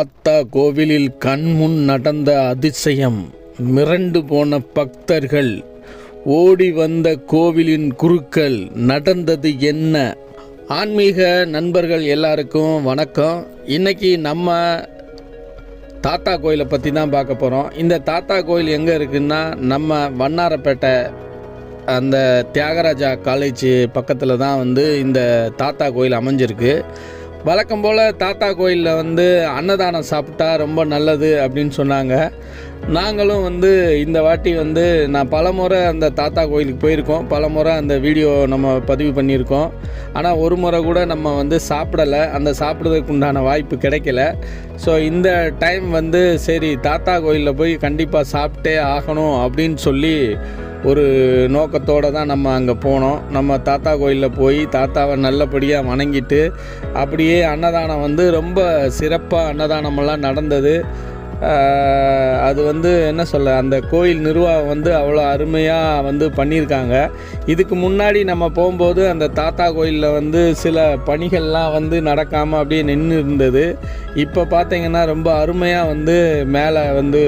தாத்தா கோவிலில் கண்முன் நடந்த அதிசயம். மிரண்டு போன பக்தர்கள். ஓடி வந்த கோவிலின் குருக்கள் நடந்தது என்ன? ஆன்மீக நண்பர்கள் எல்லாருக்கும் வணக்கம். இன்றைக்கி நம்ம தாத்தா கோயிலை பற்றி தான் பார்க்க போகிறோம் இந்த தாத்தா கோயில் எங்கே இருக்குன்னா நம்ம வண்ணாரப்பேட்டை அந்த தியாகராஜா காலேஜ் பக்கத்தில் தான் வந்து இந்த தாத்தா கோயில் அமைஞ்சிருக்கு. வழக்கம் போல் தாத்தா கோயிலில் வந்து அன்னதானம் சாப்பிட்டா ரொம்ப நல்லது அப்படின்னு சொன்னாங்க. நாங்களும் வந்து இந்த வாட்டி வந்து நான் பலமுறை அந்த தாத்தா கோயிலுக்கு போயிருக்கோம். பலமுறை அந்த வீடியோ நம்ம பதிவு பண்ணியிருக்கோம். ஆனால் ஒரு முறை கூட நம்ம வந்து சாப்பிடலை. அந்த சாப்பிட்றதுக்கு உண்டான வாய்ப்பு கிடைக்கல. ஸோ இந்த டைம் வந்து சரி தாத்தா கோயிலில் போய் கண்டிப்பாக சாப்பிட்டே ஆகணும் அப்படின்னு சொல்லி ஒரு நோக்கத்தோடு தான் நம்ம அங்கே போனோம். நம்ம தாத்தா கோயிலில் போய் தாத்தாவை நல்லபடியாக வணங்கிட்டு அப்படியே அன்னதானம் வந்து ரொம்ப சிறப்பாக அன்னதானமெல்லாம் நடந்தது. அது வந்து என்ன சொல்ல அந்த கோயில் நிர்வாகம் வந்து அவ்வளோ அருமையாக வந்து பண்ணியிருக்காங்க. இதுக்கு முன்னாடி நம்ம போகும்போது அந்த தாத்தா கோயிலில் வந்து சில பணிகள்லாம் வந்து நடக்காமல் அப்படியே நின்று இருந்தது இப்போ பார்த்தீங்கன்னா ரொம்ப அருமையாக வந்து மேலே வந்து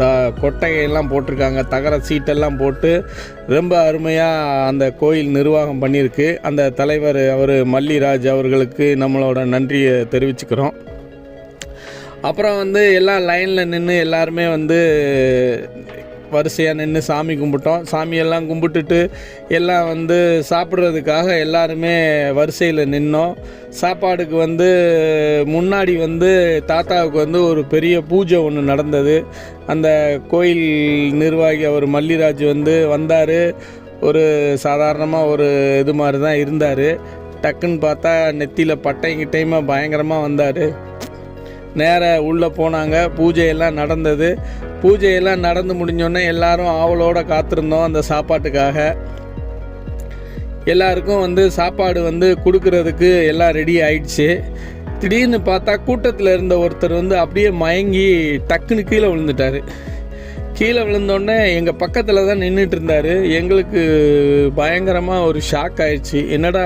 த கொட்டகையெல்லாம் போட்டிருக்காங்க. தகர சீட்டெல்லாம் போட்டு ரொம்ப அருமையாக அந்த கோயில் நிர்வாகம் பண்ணியிருக்கு. அந்த தலைவர் அவர் மல்லிராஜ் அவர்களுக்கு நம்மளோட நன்றியை தெரிவிச்சுக்கிறோம். அப்புறம் வந்து எல்லாம் லைனில் நின்று எல்லாருமே வந்து வரிசையாக நின்று சாமி கும்பிட்டோம். சாமியெல்லாம் கும்பிட்டுட்டு எல்லாம் வந்து சாப்பிட்றதுக்காக எல்லாருமே வரிசையில் நின்னோம். சாப்பாடுக்கு வந்து முன்னாடி வந்து தாத்தாவுக்கு வந்து ஒரு பெரிய பூஜை ஒன்று நடந்தது. அந்த கோயில் நிர்வாகி அவர் மல்லிராஜ் வந்து வந்தார். ஒரு சாதாரணமாக ஒரு இது மாதிரி தான் இருந்தார். டக்குன்னு பார்த்தா நெத்தியில் பட்டை கிட்டையுமா பயங்கரமாக வந்தார். நேர உள்ளே போனாங்க. பூஜையெல்லாம் நடந்தது. பூஜையெல்லாம் நடந்து முடிஞ்சோடனே எல்லாரும் ஆவலோடு காத்திருந்தோம் அந்த சாப்பாட்டுக்காக. எல்லாருக்கும் வந்து சாப்பாடு வந்து கொடுக்கறதுக்கு எல்லாம் ரெடி ஆயிடுச்சு. திடீர்னு பார்த்தா கூட்டத்தில் இருந்த ஒருத்தர் வந்து அப்படியே மயங்கி டக்குன்னு கீழே விழுந்துட்டார். கீழே விழுந்தோடனே எங்கள் பக்கத்தில் தான் நின்றுட்டு இருந்தார். எங்களுக்கு பயங்கரமாக ஒரு ஷாக் ஆயிடுச்சு. என்னடா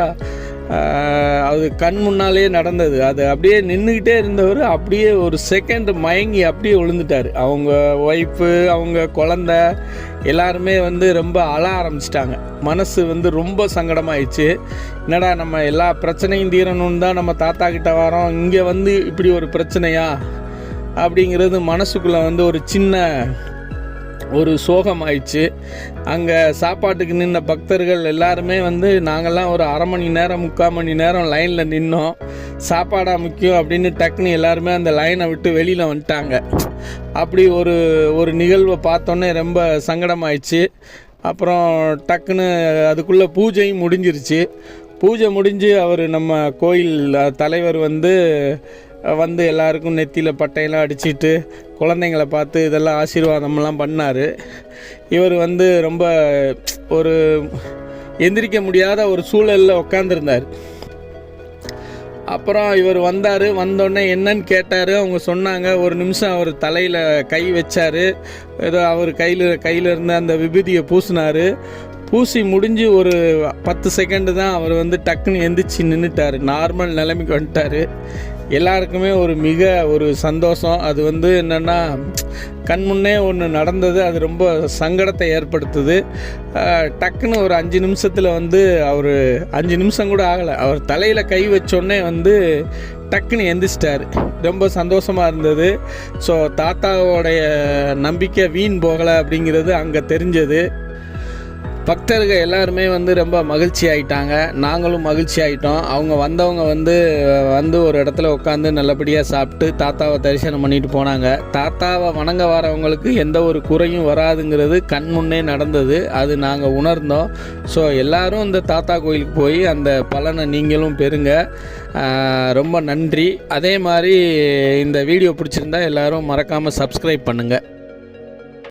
அது கண் முன்னாலேயே நடந்தது. அது அப்படியே நின்றுக்கிட்டே இருந்தவர் அப்படியே ஒரு செகண்ட் மயங்கி அப்படியே விழுந்துட்டார். அவங்க ஒய்ஃபு அவங்க குழந்த எல்லாருமே வந்து ரொம்ப அழ ஆரம்பிச்சிட்டாங்க. மனசு வந்து ரொம்ப சங்கடமாயிடுச்சு. என்னடா நம்ம எல்லா பிரச்சனையும் தீரணும்னு தான் நம்ம தாத்தா கிட்ட வரோம். இங்கே வந்து இப்படி ஒரு பிரச்சனையா? அப்படிங்கிறது மனசுக்குள்ளே வந்து ஒரு சின்ன ஒரு சோகம் ஆயிடுச்சு அங்கே சாப்பாட்டுக்கு நின்ன பக்தர்கள் எல்லாருமே வந்து நாங்கள்லாம் ஒரு அரை மணி நேரம் முக்கால் மணி நேரம் லைனில் நின்னோம். சாப்பாடாக முக்கியம் அப்படின்னு டக்குன்னு எல்லாருமே அந்த லைனை விட்டு வெளியில் வந்துட்டாங்க. அப்படி ஒரு ஒரு நிகழ்வை பார்த்தோன்னே ரொம்ப சங்கடமாயிடுச்சு. அப்புறம் டக்குன்னு அதுக்குள்ளே பூஜையும் முடிஞ்சிருச்சு. பூஜை முடிஞ்சு அவர் நம்ம கோயில் தலைவர் வந்து வந்து எல்லாருக்கும் நெத்தியில் பட்டையெல்லாம் அடிச்சிட்டு குழந்தைங்கள பார்த்து இதெல்லாம் ஆசீர்வாதம்லாம் பண்ணார். இவர் வந்து ரொம்ப ஒரு எந்திரிக்க முடியாத ஒரு சூழலில் உட்காந்துருந்தார் அப்புறம் இவர் வந்தார் வந்தோடனே என்னன்னு கேட்டார். அவங்க சொன்னாங்க ஒரு நிமிஷம் அவர் தலையில் கை வச்சார். ஏதோ அவர் கையில் கையில் இருந்த அந்த விபூதியை பூசினார். பூசி முடிஞ்சு ஒரு பத்து செகண்டு தான் அவர் வந்து டக்குன்னு எந்திரிச்சு நின்றுட்டார் நார்மல் நிலைமைக்கு வந்துட்டார். எல்லாருக்குமே ஒரு மிக ஒரு சந்தோஷம். அது வந்து என்னென்னா கண்முன்னே ஒன்று நடந்தது. அது ரொம்ப சங்கடத்தை ஏற்படுத்துது. டக்குன்னு ஒரு அஞ்சு நிமிஷத்தில் வந்து அவர் அஞ்சு நிமிஷம் கூட ஆகலை. அவர் தலையில் கை வச்சோடனே வந்து டக்குன்னு எந்திரிச்சிட்டார். ரொம்ப சந்தோஷமாக இருந்தது. ஸோ தாத்தாவோடைய நம்பிக்கை வீண் போகலை அப்படிங்கிறது அங்கே தெரிஞ்சது. பக்தர்கள் எல்லாருமே வந்து ரொம்ப மகிழ்ச்சி ஆயிட்டாங்க. நாங்களும் மகிழ்ச்சி ஆயிட்டோம். அவங்க வந்தவங்க வந்து வந்து ஒரு இடத்துல உட்காந்து நல்லபடியாக சாப்பிட்டு தாத்தாவை தரிசனம் பண்ணிட்டு போனாங்க. தாத்தாவை வணங்க வரவங்களுக்கு எந்த ஒரு குறையும் வராதுங்கிறது கண் முன்னே நடந்தது. அது நாங்கள் உணர்ந்தோம். ஸோ எல்லாரும் இந்த தாத்தா கோயிலுக்கு போய் அந்த பலனை நீங்களும் பெறுங்க. ரொம்ப நன்றி. அதே மாதிரி இந்த வீடியோ பிடிச்சிருந்தா எல்லாரும் மறக்காமல் சப்ஸ்கிரைப் பண்ணுங்கள்